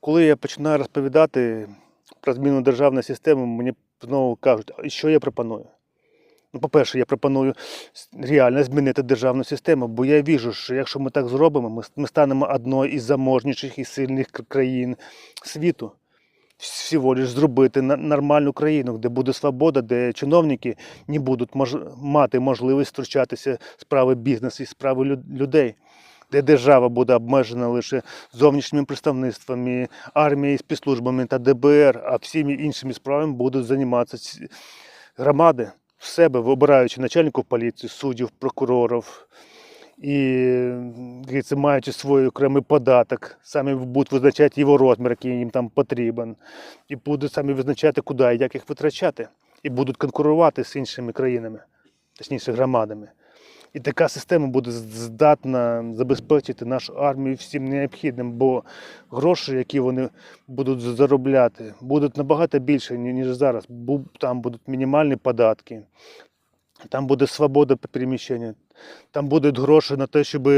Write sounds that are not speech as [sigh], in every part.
Коли я починаю розповідати про зміну державної системи, мені знову кажуть, що я пропоную? Ну, по-перше, я пропоную реально змінити державну систему, бо я віжу, що якщо ми так зробимо, ми, станемо одною із заможніших і сильних країн світу. Всього лиш зробити нормальну країну, де буде свобода, де чиновники не будуть мати можливість втручатися справи бізнесу і справи людей, де держава буде обмежена лише зовнішніми представництвами, армією, спецслужбами та ДБР, а всіми іншими справами будуть займатися громади в себе, вибираючи начальників поліції, суддів, прокурорів. І говориться, маючи свій окремий податок, самі будуть визначати його розмір, який їм там потрібен, і будуть самі визначати, куди і як їх витрачати, і будуть конкурувати з іншими країнами, точніше громадами. І така система буде здатна забезпечити нашу армію всім необхідним, бо гроші, які вони будуть заробляти, будуть набагато більше, ніж зараз. Там будуть мінімальні податки, там буде свобода переміщення, там будуть гроші на те, щоб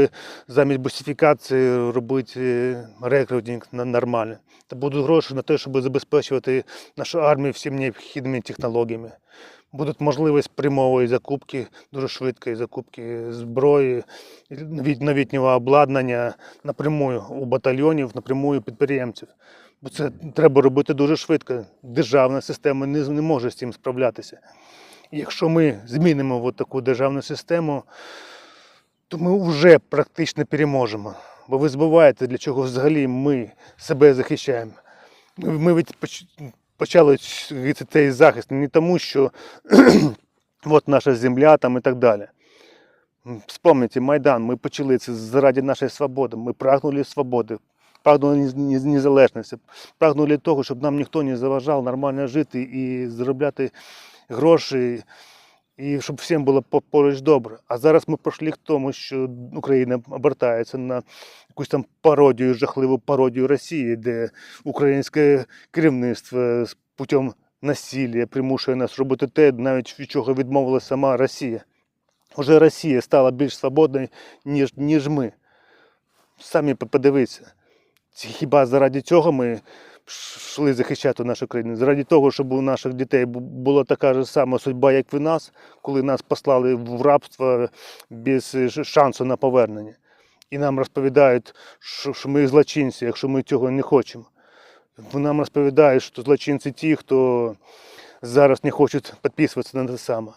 замість бусифікації робити е, рекрутинг нормальний. Там будуть гроші на те, щоб забезпечувати нашу армію всім необхідними технологіями. Будуть можливість прямової закупки, дуже швидкої закупки зброї, новіт- новітнього обладнання напрямую у батальйонів, напрямую у підприємців. Бо це треба робити дуже швидко. Державна система не, не може з цим справлятися. Якщо ми змінимо от таку державну систему, то ми вже практично переможемо. Бо ви забуваєте, для чого взагалі ми себе захищаємо. Ми, від почали цей захист не тому, що [clears throat] от наша земля там і так далі. Вспомніть Майдан, ми почали це заради нашої свободи. Ми прагнули свободи, прагнули нез- нез- незалежності, прагнули того, щоб нам ніхто не заважав нормально жити і заробляти гроші, і щоб всім було поруч добре. А зараз ми прийшли к тому, що Україна обертається на якусь там пародію, жахливу пародію Росії, де українське керівництво з путем насилля примушує нас робити те, навіть від чого відмовилася сама Росія. Уже Росія стала більш свободною, ніж, ніж ми. Самі по- подивіться. Хіба заради цього ми йшли захищати нашу країну? Заради того, щоб у наших дітей була така ж сама судьба, як і нас, коли нас послали в рабство без шансу на повернення. І нам розповідають, що ми злочинці, якщо ми цього не хочемо. Нам розповідають, що злочинці ті, хто зараз не хочуть підписуватися на те саме.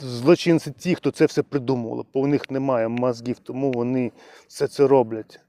Злочинці ті, хто це все придумували, бо у них немає мозгів, тому вони все це роблять.